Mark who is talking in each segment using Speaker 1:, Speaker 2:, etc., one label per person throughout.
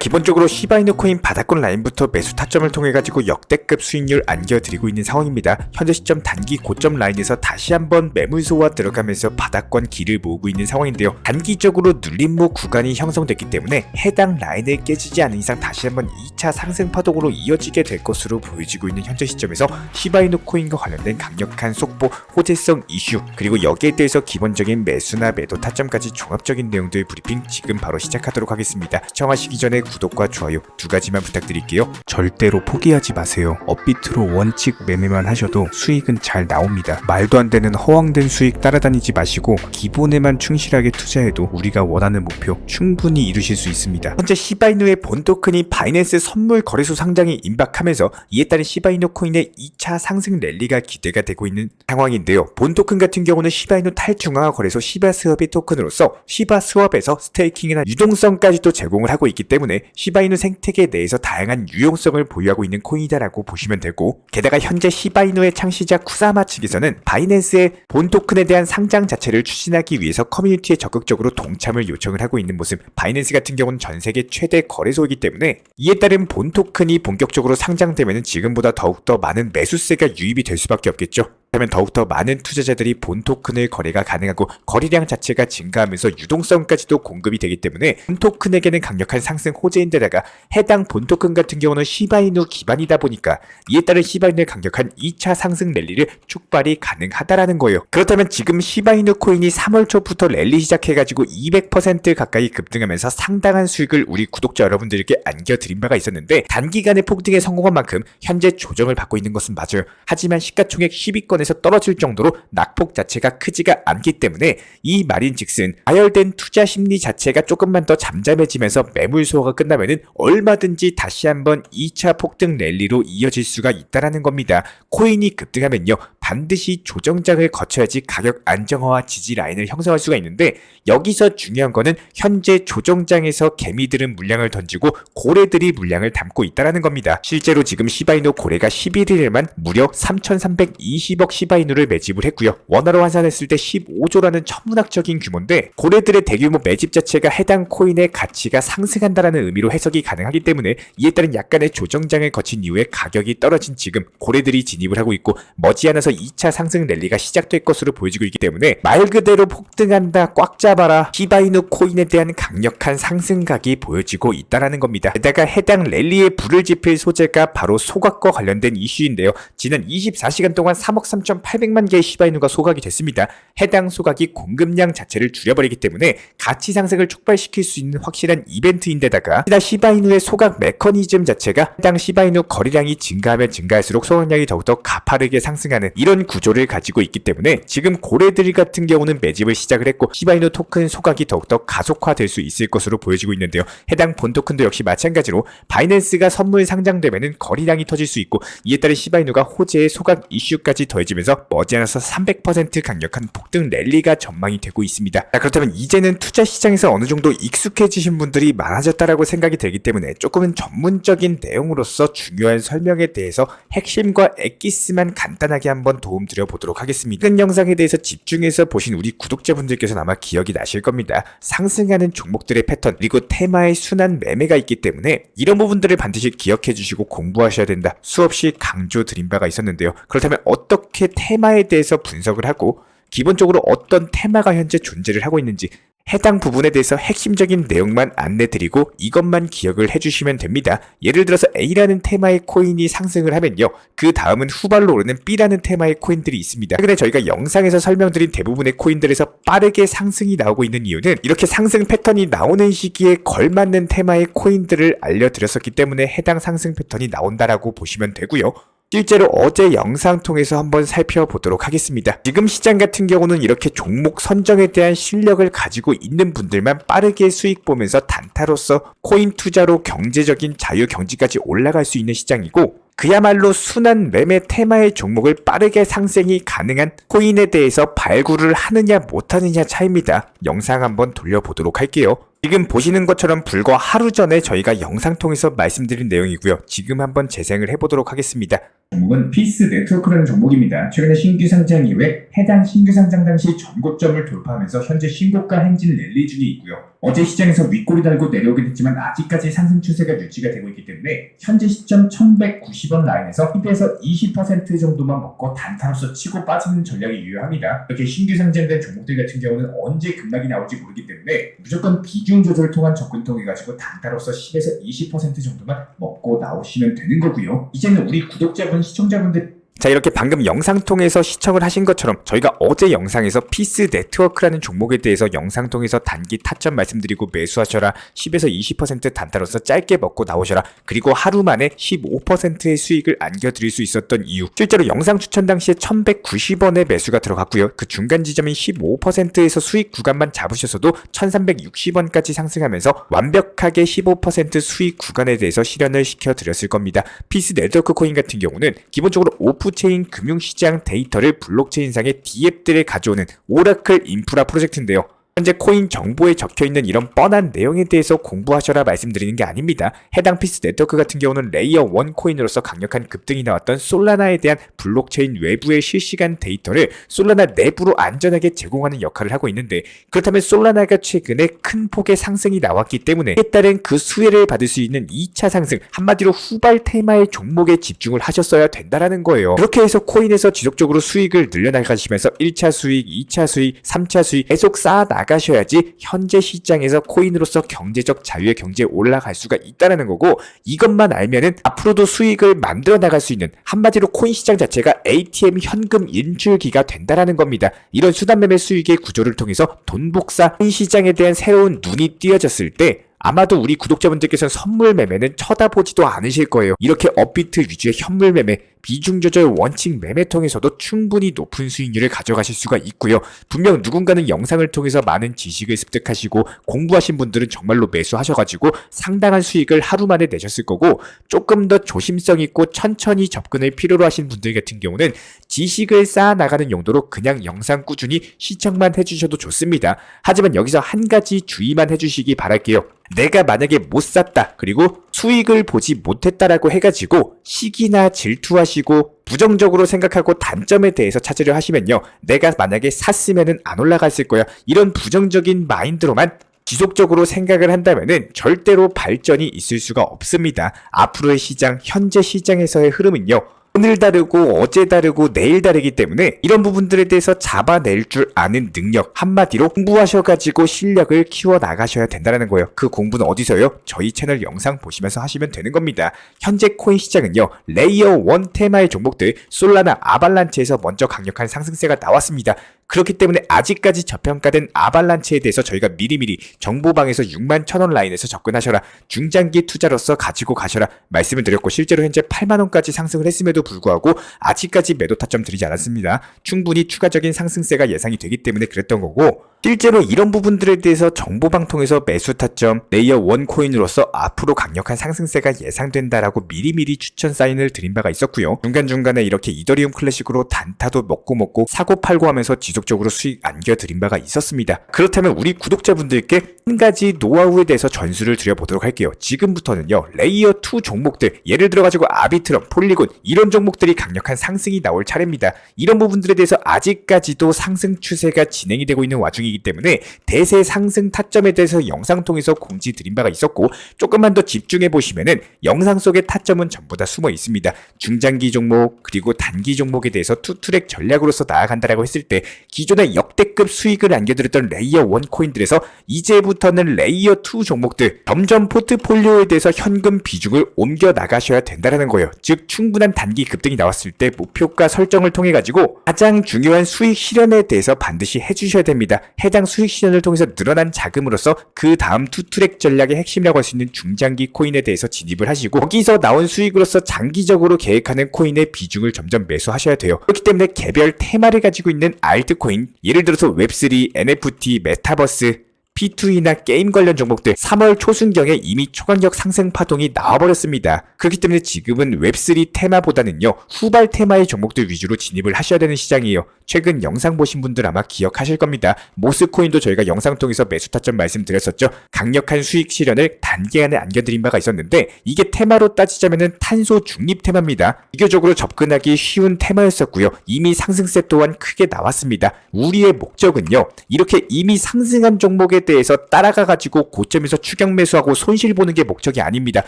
Speaker 1: 기본적으로 시바이누 코인 바닥권 라인부터 매수 타점을 통해 가지고 역대급 수익률 안겨드리고 있는 상황입니다. 현재 시점 단기 고점 라인에서 다시 한번 매물 소화 들어가면서 바닥권 길을 모으고 있는 상황인데요. 단기적으로 눌림목 구간이 형성됐기 때문에 해당 라인을 깨지지 않은 이상 다시 한번 2차 상승 파동으로 이어지게 될 것으로 보여지고 있는 현재 시점에서 시바이누 코인과 관련된 강력한 속보, 호재성 이슈 그리고 여기에 대해서 기본적인 매수나 매도 타점까지 종합적인 내용들 브리핑 지금 바로 시작하도록 하겠습니다. 시청하시기 전에 구독과 좋아요 두 가지만 부탁드릴게요. 절대로 포기하지 마세요. 업비트로 원칙 매매만 하셔도 수익은 잘 나옵니다. 말도 안 되는 허황된 수익 따라다니지 마시고 기본에만 충실하게 투자해도 우리가 원하는 목표 충분히 이루실 수 있습니다. 현재 시바이누의 본 토큰이 바이낸스 선물 거래소 상장이 임박하면서 이에 따른 시바이누 코인의 2차 상승 랠리가 기대가 되고 있는 상황인데요. 본 토큰 같은 경우는 시바이누 탈중앙화 거래소 시바 스왑의 토큰으로서 시바 스왑에서 스테이킹이나 유동성까지도 제공을 하고 있기 때문에 시바이누 생태계 내에서 다양한 유용성을 보유하고 있는 코인이다라고 보시면 되고 게다가 현재 시바이누의 창시자 쿠사마 측에서는 바이낸스의 본 토큰에 대한 상장 자체를 추진하기 위해서 커뮤니티에 적극적으로 동참을 요청을 하고 있는 모습 바이낸스 같은 경우는 전 세계 최대 거래소이기 때문에 이에 따른 본 토큰이 본격적으로 상장되면 지금보다 더욱더 많은 매수세가 유입이 될 수밖에 없겠죠. 그러면 더욱더 많은 투자자들이 본 토큰을 거래가 가능하고 거래량 자체가 증가하면서 유동성까지도 공급이 되기 때문에 본 토큰에게는 강력한 상승 호재인데다가 해당 본 토큰 같은 경우는 시바이누 기반이다 보니까 이에 따른 시바이누의 강력한 2차 상승 랠리를 촉발이 가능하다라는 거예요. 그렇다면 지금 시바이누 코인이 3월 초부터 랠리 시작해가지고 200% 가까이 급등하면서 상당한 수익을 우리 구독자 여러분들께 안겨드린 바가 있었는데 단기간에 폭등에 성공한 만큼 현재 조정을 받고 있는 것은 맞아요. 하지만 시가총액 10위권 에서 떨어질 정도로 낙폭 자체가 크지가 않기 때문에 이 말인즉슨 가열된 투자 심리 자체가 조금만 더 잠잠해지면서 매물 소화가 끝나면은 얼마든지 다시 한번 2차 폭등 랠리로 이어질 수가 있다라는 겁니다. 코인이 급등하면요 반드시 조정장을 거쳐야지 가격 안정화와 지지 라인을 형성할 수가 있는데 여기서 중요한 거는 현재 조정장에서 개미들은 물량을 던지고 고래들이 물량을 담고 있다라는 겁니다. 실제로 지금 시바이노 고래가 11일에만 무려 3,320억 시바이누를 매집을 했고요. 원화로 환산했을 때 15조라는 천문학적인 규모인데 고래들의 대규모 매집 자체가 해당 코인의 가치가 상승한다라는 의미로 해석이 가능하기 때문에 이에 따른 약간의 조정장을 거친 이후에 가격이 떨어진 지금 고래들이 진입을 하고 있고 머지않아서 2차 상승 랠리가 시작될 것으로 보여지고 있기 때문에 말 그대로 폭등한다 꽉 잡아라 시바이누 코인에 대한 강력한 상승각이 보여지고 있다라는 겁니다. 게다가 해당 랠리에 불을 지필 소재가 바로 소각과 관련된 이슈인데요. 지난 24시간 동안 3억 3,800만 개의 시바이누가 소각이 됐습니다. 해당 소각이 공급량 자체를 줄여버리기 때문에 가치 상승을 촉발시킬 수 있는 확실한 이벤트인데다가 이다 시바이누의 소각 메커니즘 자체가 해당 시바이누 거래량이 증가하면 증가할수록 소각량이 더욱더 가파르게 상승하는 이런 구조를 가지고 있기 때문에 지금 고래들 같은 경우는 매집을 시작을 했고 시바이누 토큰 소각이 더욱더 가속화될 수 있을 것으로 보여지고 있는데요. 해당 본 토큰도 역시 마찬가지로 바이낸스가 선물 상장되면은 거래량이 터질 수 있고 이에 따른 시바이누가 호재의 소각 이슈까지 더해지면서 머지않아서 300% 강력한 폭등 랠리가 전망이 되고 있습니다. 자, 그렇다면 이제는 투자 시장에서 어느 정도 익숙해지신 분들이 많아졌다라고 생각이 되기 때문에 조금은 전문적인 내용으로서 중요한 설명에 대해서 핵심과 엑기스만 간단하게 한번 도움 드려 보도록 하겠습니다. 큰 영상에 대해서 집중해서 보신 우리 구독자분들께서는 아마 기억이 나실 겁니다. 상승하는 종목들의 패턴 그리고 테마의 순환 매매가 있기 때문에 이런 부분들을 반드시 기억해 주시고 공부하셔야 된다. 수없이 강조 드린 바가 있었는데요. 그렇다면 어떻게 테마에 대해서 분석을 하고 기본적으로 어떤 테마가 현재 존재를 하고 있는지 해당 부분에 대해서 핵심적인 내용만 안내드리고 이것만 기억을 해주시면 됩니다. 예를 들어서 A라는 테마의 코인이 상승을 하면요. 그 다음은 후발로 오르는 B라는 테마의 코인들이 있습니다. 최근에 저희가 영상에서 설명드린 대부분의 코인들에서 빠르게 상승이 나오고 있는 이유는 이렇게 상승 패턴이 나오는 시기에 걸맞는 테마의 코인들을 알려드렸었기 때문에 해당 상승 패턴이 나온다라고 보시면 되고요. 실제로 어제 영상 통해서 한번 살펴보도록 하겠습니다. 지금 시장 같은 경우는 이렇게 종목 선정에 대한 실력을 가지고 있는 분들만 빠르게 수익 보면서 단타로서 코인 투자로 경제적인 자유 경지까지 올라갈 수 있는 시장이고 그야말로 순환 매매 테마의 종목을 빠르게 상승이 가능한 코인에 대해서 발굴을 하느냐 못하느냐 차이입니다. 영상 한번 돌려보도록 할게요. 지금 보시는 것처럼 불과 하루 전에 저희가 영상 통해서 말씀드린 내용이고요. 지금 한번 재생을 해보도록 하겠습니다. 종목은 피스 네트워크라는 종목입니다. 최근에 신규 상장 이후에 해당 신규 상장 당시 전고점을 돌파하면서 현재 신고가 행진 랠리 중에 있고요. 어제 시장에서 윗골이 달고 내려오게 됐지만 아직까지 상승 추세가 유지가 되고 있기 때문에 현재 시점 1190원 라인에서 10에서 20% 정도만 먹고 단타로서 치고 빠지는 전략이 유효합니다. 이렇게 신규 상장된 종목들 같은 경우는 언제 급락이 나올지 모르기 때문에 무조건 비중 조절을 통한 접근 통해 가지고 단타로서 10에서 20% 정도만 먹고 나오시면 되는 거고요. 이제는 우리 구독자분 시청자분들 자 이렇게 방금 영상 통해서 시청을 하신 것처럼 저희가 어제 영상에서 피스 네트워크라는 종목에 대해서 영상 통해서 단기 타점 말씀드리고 매수하셔라. 10에서 20% 단타로서 짧게 먹고 나오셔라. 그리고 하루 만에 15%의 수익을 안겨드릴 수 있었던 이유. 실제로 영상 추천 당시에 1190원의 매수가 들어갔고요. 그 중간 지점인 15%에서 수익 구간만 잡으셔서도 1360원까지 상승하면서 완벽하게 15% 수익 구간에 대해서 실현을 시켜드렸을 겁니다. 피스 네트워크 코인 같은 경우는 기본적으로 오프 오프체인 금융시장 데이터를 블록체인상의 D앱들에 가져오는 오라클 인프라 프로젝트인데요. 현재 코인 정보에 적혀 있는 이런 뻔한 내용에 대해서 공부하셔라 말씀드리는 게 아닙니다. 해당 피스 네트워크 같은 경우는 레이어 1 코인으로서 강력한 급등이 나왔던 솔라나에 대한 블록체인 외부의 실시간 데이터를 솔라나 내부로 안전하게 제공하는 역할을 하고 있는데 그렇다면 솔라나가 최근에 큰 폭의 상승이 나왔기 때문에 이에 따른 그 수혜를 받을 수 있는 2차 상승 한마디로 후발 테마의 종목에 집중을 하셨어야 된다라는 거예요. 그렇게 해서 코인에서 지속적으로 수익을 늘려나가시면서 1차 수익, 2차 수익, 3차 수익 계속 쌓아나가 나가셔야지 현재 시장에서 코인으로서 경제적 자유의 경제에 올라갈 수가 있다는 거고 이것만 알면은 앞으로도 수익을 만들어 나갈 수 있는 한마디로 코인 시장 자체가 ATM 현금 인출기가 된다라는 겁니다. 이런 수단 매매 수익의 구조를 통해서 돈 복사 코인 시장에 대한 새로운 눈이 띄어졌을 때 아마도 우리 구독자분들께서는 선물 매매는 쳐다보지도 않으실 거예요. 이렇게 업비트 위주의 현물 매매, 비중 조절 원칙 매매 통해서도 충분히 높은 수익률을 가져가실 수가 있고요. 분명 누군가는 영상을 통해서 많은 지식을 습득하시고 공부하신 분들은 정말로 매수하셔가지고 상당한 수익을 하루 만에 내셨을 거고 조금 더 조심성 있고 천천히 접근을 필요로 하신 분들 같은 경우는 지식을 쌓아 나가는 용도로 그냥 영상 꾸준히 시청만 해주셔도 좋습니다. 하지만 여기서 한 가지 주의만 해주시기 바랄게요. 내가 만약에 못 샀다 그리고 수익을 보지 못했다라고 해가지고 시기나 질투하 시고 부정적으로 생각하고 단점에 대해서 찾으려 하시면요 내가 만약에 샀으면은 안 올라갔을 거야 이런 부정적인 마인드로만 지속적으로 생각을 한다면은 절대로 발전이 있을 수가 없습니다. 앞으로의 시장, 현재 시장에서의 흐름은요. 오늘 다르고 어제 다르고 내일 다르기 때문에 이런 부분들에 대해서 잡아낼 줄 아는 능력 한마디로 공부하셔가지고 실력을 키워 나가셔야 된다는 거예요. 그 공부는 어디서요? 저희 채널 영상 보시면서 하시면 되는 겁니다. 현재 코인 시장은요 레이어 1 테마의 종목들 솔라나 아발란체에서 먼저 강력한 상승세가 나왔습니다. 그렇기 때문에 아직까지 저평가된 아발란체에 대해서 저희가 미리미리 정보방에서 6만 천원 라인에서 접근하셔라 중장기 투자로서 가지고 가셔라 말씀을 드렸고 실제로 현재 8만원까지 상승을 했음에도 불구하고 아직까지 매도 타점 드리지 않았습니다. 충분히 추가적인 상승세가 예상이 되기 때문에 그랬던 거고 실제로 이런 부분들에 대해서 정보방통에서 매수 타점 레이어 원 코인으로서 앞으로 강력한 상승세가 예상된다라고 미리미리 추천 사인을 드린 바가 있었고요. 중간중간에 이렇게 이더리움 클래식으로 단타도 먹고 먹고 사고 팔고 하면서 지속적으로 수익 안겨드린 바가 있었습니다. 그렇다면 우리 구독자분들께 한 가지 노하우에 대해서 전수를 드려보도록 할게요. 지금부터는요. 레이어 2 종목들 예를 들어가지고 아비트럼, 폴리곤 이런 종목 들이 강력한 상승이 나올 차례입니다. 이런 부분들에 대해서 아직까지도 상승 추세가 진행이 되고 있는 와중에 중이기 때문에 대세 상승 타점에 대해서 영상 통해서 공지 드린 바가 있었고 조금만 더 집중해 보시면은 영상 속의 타점은 전부 다 숨어 있습니다. 중장기 종목 그리고 단기 종목에 대해서 투트랙 전략으로서 나아간다라고 했을 때 기존의 역대급 수익을 안겨드렸던 레이어 1 코인들에서 이제부터는 레이어 2 종목들 점점 포트폴리오에 대해서 현금 비중을 옮겨 나가셔야 된다라는 거예요. 즉 충분한 단기 급등이 나왔을 때 목표가 설정을 통해 가지고 가장 중요한 수익 실현에 대해서 반드시 해주셔야 됩니다. 해당 수익 실현을 통해서 늘어난 자금으로서 그 다음 투트랙 전략의 핵심이라고 할 수 있는 중장기 코인에 대해서 진입을 하시고 거기서 나온 수익으로서 장기적으로 계획하는 코인의 비중을 점점 매수하셔야 돼요. 그렇기 때문에 개별 테마를 가지고 있는 알트코인, 예를 들어서 웹3, NFT, 메타버스, P2E나 게임 관련 종목들 3월 초순경에 이미 초강력 상승 파동이 나와버렸습니다. 그렇기 때문에 지금은 웹3 테마보다는요, 후발 테마의 종목들 위주로 진입을 하셔야 되는 시장이에요. 최근 영상 보신 분들 아마 기억하실 겁니다. 모스코인도 저희가 영상 통해서 매수 타점 말씀드렸었죠. 강력한 수익 실현을 단기간에 안겨드린 바가 있었는데 이게 테마로 따지자면은 탄소 중립 테마입니다. 비교적으로 접근하기 쉬운 테마였었고요. 이미 상승세 또한 크게 나왔습니다. 우리의 목적은요. 이렇게 이미 상승한 종목에 대해서 따라가 가지고 고점에서 추격 매수하고 손실 보는 게 목적이 아닙니다.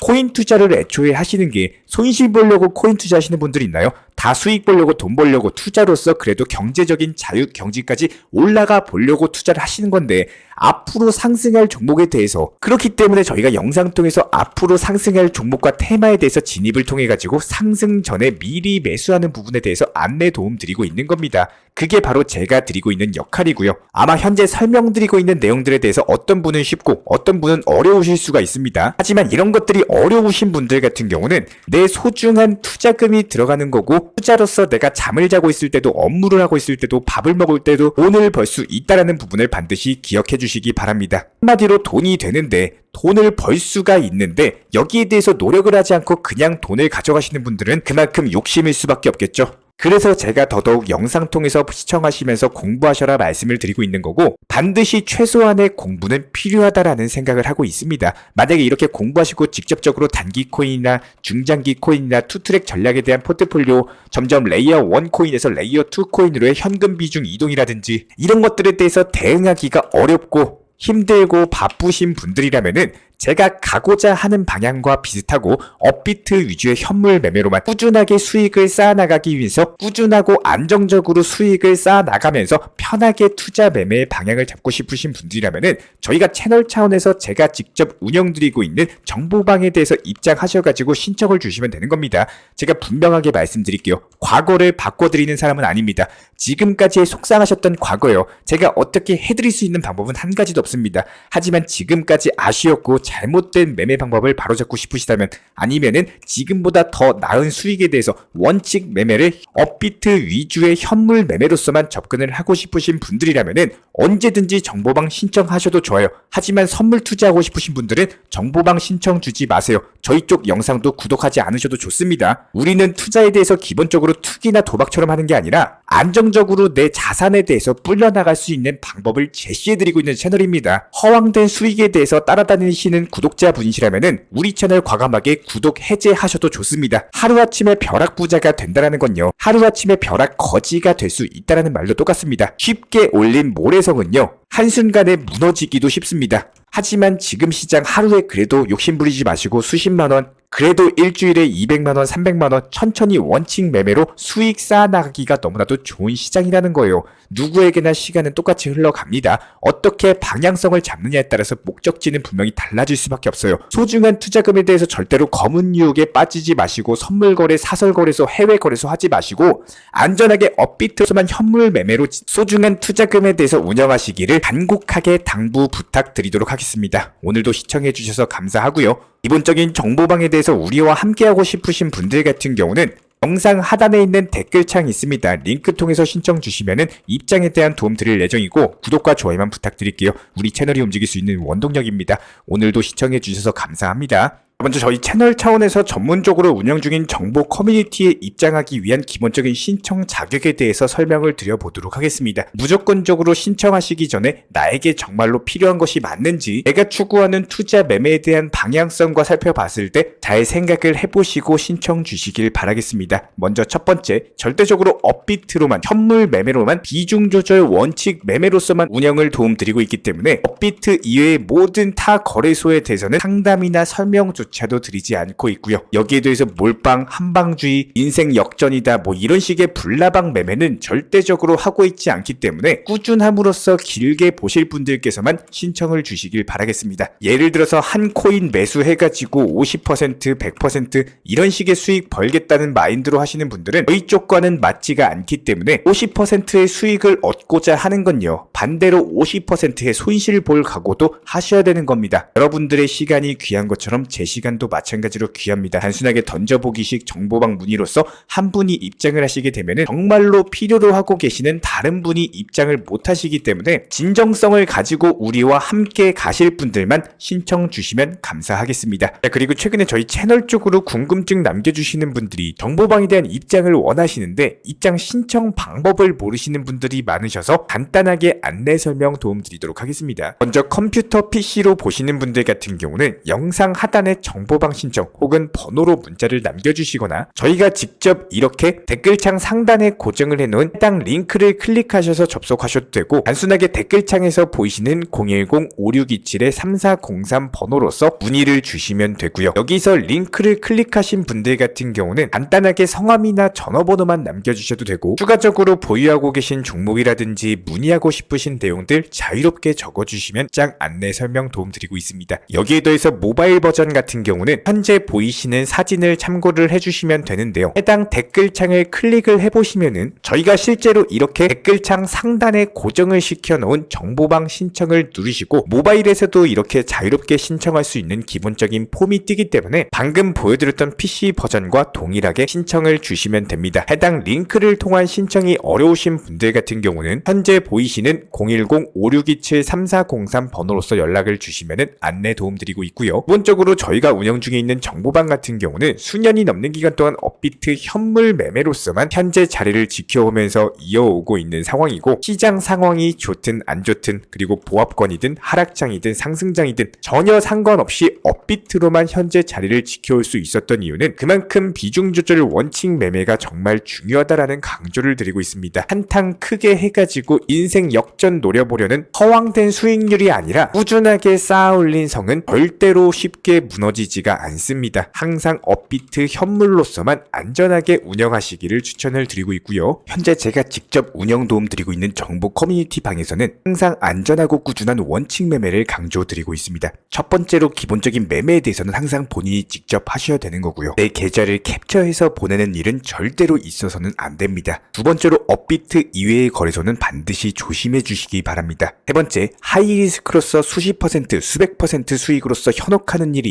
Speaker 1: 코인 투자를 애초에 하시는 게 손실 보려고 코인 투자하시는 분들 있나요? 다 수익 보려고 돈 벌려고 투자로서 그래도 경제적인 자유 경지까지 올라가 보려고 투자를 하시는 건데 앞으로 상승할 종목에 대해서 그렇기 때문에 저희가 영상 통해서 앞으로 상승할 종목과 테마에 대해서 진입을 통해 가지고 상승 전에 미리 매수하는 부분에 대해서 안내 도움 드리고 있는 겁니다. 그게 바로 제가 드리고 있는 역할이고요. 아마 현재 설명드리고 있는 내용들에 대해서 어떤 분은 쉽고 어떤 분은 어려우실 수가 있습니다. 하지만 이런 것들이 어려우신 분들 같은 경우는 내 소중한 투자금이 들어가는 거고 투자로서 내가 잠을 자고 있을 때도 업무를 하고 있을 때도 밥을 먹을 때도 돈을 벌 수 있다라는 부분을 반드시 기억해 주시기 바랍니다. 한마디로 돈이 되는데 돈을 벌 수가 있는데 여기에 대해서 노력을 하지 않고 그냥 돈을 가져가시는 분들은 그만큼 욕심일 수밖에 없겠죠. 그래서 제가 더더욱 영상 통해서 시청하시면서 공부하셔라 말씀을 드리고 있는 거고 반드시 최소한의 공부는 필요하다라는 생각을 하고 있습니다. 만약에 이렇게 공부하시고 직접적으로 단기 코인이나 중장기 코인이나 투트랙 전략에 대한 포트폴리오 점점 레이어 1 코인에서 레이어 2 코인으로의 현금 비중 이동이라든지 이런 것들에 대해서 대응하기가 어렵고 힘들고 바쁘신 분들이라면은 제가 가고자 하는 방향과 비슷하고 업비트 위주의 현물 매매로만 꾸준하게 수익을 쌓아나가기 위해서 꾸준하고 안정적으로 수익을 쌓아나가면서 편하게 투자 매매의 방향을 잡고 싶으신 분들이라면은 저희가 채널 차원에서 제가 직접 운영드리고 있는 정보방에 대해서 입장하셔가지고 신청을 주시면 되는 겁니다. 제가 분명하게 말씀드릴게요. 과거를 바꿔드리는 사람은 아닙니다. 지금까지 속상하셨던 과거요. 제가 어떻게 해드릴 수 있는 방법은 한 가지도 없습니다. 하지만 지금까지 아쉬웠고 잘못된 매매 방법을 바로잡고 싶으시다면 아니면은 지금보다 더 나은 수익에 대해서 원칙 매매를 업비트 위주의 현물 매매로서만 접근을 하고 싶으신 분들이라면은 언제든지 정보방 신청하셔도 좋아요. 하지만 선물 투자하고 싶으신 분들은 정보방 신청 주지 마세요. 저희 쪽 영상도 구독하지 않으셔도 좋습니다. 우리는 투자에 대해서 기본적으로 투기나 도박처럼 하는 게 아니라 안정적으로 내 자산에 대해서 불려나갈 수 있는 방법을 제시해드리고 있는 채널입니다. 허황된 수익에 대해서 따라다니시는 구독자 분이시라면은 우리 채널 과감하게 구독 해제하셔도 좋습니다. 하루아침에 벼락 부자가 된다는 건요. 하루아침에 벼락 거지가 될 수 있다는 말도 똑같습니다. 쉽게 올린 모래성은요. 한순간에 무너지기도 쉽습니다. 하지만 지금 시장 하루에 그래도 욕심 부리지 마시고 수십만원, 그래도 일주일에 200만원, 300만원 천천히 원칙 매매로 수익 쌓아나가기가 너무나도 좋은 시장이라는 거예요. 누구에게나 시간은 똑같이 흘러갑니다. 어떻게 방향성을 잡느냐에 따라서 목적지는 분명히 달라질 수밖에 없어요. 소중한 투자금에 대해서 절대로 검은 유혹에 빠지지 마시고 선물 거래, 사설 거래소, 해외 거래소 하지 마시고 안전하게 업비트로만 현물 매매로 소중한 투자금에 대해서 운영하시기를 간곡하게 당부 부탁드리도록 하겠습니다. 오늘도 시청해 주셔서 감사하고요. 기본적인 정보방에 대해서 우리와 함께하고 싶으신 분들 같은 경우는 영상 하단에 있는 댓글창 있습니다. 링크 통해서 신청 주시면은 입장에 대한 도움 드릴 예정이고 구독과 좋아요만 부탁드릴게요. 우리 채널이 움직일 수 있는 원동력입니다. 오늘도 시청해 주셔서 감사합니다. 먼저 저희 채널 차원에서 전문적으로 운영 중인 정보 커뮤니티에 입장하기 위한 기본적인 신청 자격에 대해서 설명을 드려보도록 하겠습니다. 무조건적으로 신청하시기 전에 나에게 정말로 필요한 것이 맞는지 내가 추구하는 투자 매매에 대한 방향성과 살펴봤을 때 잘 생각을 해보시고 신청 주시길 바라겠습니다. 먼저 첫 번째, 절대적으로 업비트로만 현물 매매로만 비중 조절 원칙 매매로서만 운영을 도움드리고 있기 때문에 업비트 이외의 모든 타 거래소에 대해서는 상담이나 설명조차 도 드리지 않고 있고요. 여기에 대해서 몰빵, 한방주의, 인생 역전이다 뭐 이런 식의 불나방 매매는 절대적으로 하고 있지 않기 때문에 꾸준함으로써 길게 보실 분들께서만 신청을 주시길 바라겠습니다. 예를 들어서 한 코인 매수해가지고 50% 100% 이런 식의 수익 벌겠다는 마인드로 하시는 분들은 저희 쪽과는 맞지가 않기 때문에 50%의 수익을 얻고자 하는 건요. 반대로 50%의 손실 볼 각오도 하셔야 되는 겁니다. 여러분들의 시간이 귀한 것처럼 제 시간 시간도 마찬가지로 귀합니다. 단순하게 던져보기식 정보방 문의로서 한 분이 입장을 하시게 되면은 정말로 필요로 하고 계시는 다른 분이 입장을 못 하시기 때문에 진정성을 가지고 우리와 함께 가실 분들만 신청 주시면 감사하겠습니다. 자, 그리고 최근에 저희 채널 쪽으로 궁금증 남겨주시는 분들이 정보방에 대한 입장을 원하시는데 입장 신청 방법을 모르시는 분들이 많으셔서 간단하게 안내 설명 도움드리도록 하겠습니다. 먼저 컴퓨터 PC로 보시는 분들 같은 경우는 영상 하단에 정 보방 신청 혹은 번호로 문자를 남겨주시거나 저희가 직접 이렇게 댓글창 상단에 고정을 해놓은 해당 링크를 클릭하셔서 접속하셔도 되고 단순하게 댓글창에서 보이시는 010-5627-3403 번호로서 문의를 주시면 되고요. 여기서 링크를 클릭하신 분들 같은 경우는 간단하게 성함이나 전화번호만 남겨주셔도 되고 추가적으로 보유하고 계신 종목이라든지 문의하고 싶으신 내용들 자유롭게 적어주시면 짱 안내 설명 도움드리고 있습니다. 여기에 더해서 모바일 버전 같은 경우는 현재 보이시는 사진을 참고를 해주시면 되는데요. 해당 댓글창을 클릭을 해보시면은 저희가 실제로 이렇게 댓글창 상단에 고정을 시켜놓은 정보방 신청을 누르시고 모바일에서도 이렇게 자유롭게 신청할 수 있는 기본적인 폼이 뜨기 때문에 방금 보여드렸던 PC 버전과 동일하게 신청을 주시면 됩니다. 해당 링크를 통한 신청이 어려우신 분들 같은 경우는 현재 보이시는 010-5627-3403 번호로서 연락을 주시면 안내 도움드리고 있고요. 기본적으로 저희 가 운영 중에 있는 정보방 같은 경우는 수년이 넘는 기간 동안 업비트 현물 매매로서만 현재 자리를 지켜오면서 이어오고 있는 상황이고 시장 상황이 좋든 안 좋든 그리고 보합권이든 하락장이든 상승장이든 전혀 상관없이 업비트로만 현재 자리를 지켜올 수 있었던 이유는 그만큼 비중 조절 원칙 매매가 정말 중요하다라는 강조를 드리고 있습니다. 한탕 크게 해가지고 인생 역전 노려보려는 허황된 수익률이 아니라 꾸준하게 쌓아올린 성은 절대로 쉽게 무너지 지가 않습니다. 항상 업비트 현물로서만 안전하게 운영하시기를 추천을 드리고 있고요. 현재 제가 직접 운영 도움 드리고 있는 정보 커뮤니티 방에서는 항상 안전하고 꾸준한 원칙 매매를 강조 드리고 있습니다. 첫 번째로 기본적인 매매에 대해서는 항상 본인이 직접 하셔야 되는 거고요. 내 계좌를 캡처해서 보내는 일은 절대로 있어서는 안 됩니다. 두 번째로 업비트 이외의 거래소는 반드시 조심해 주시기 바랍니다. 세 번째, 하이리스크로서 수십 퍼센트, 수백 퍼센트 수익으로서 현혹하는 일이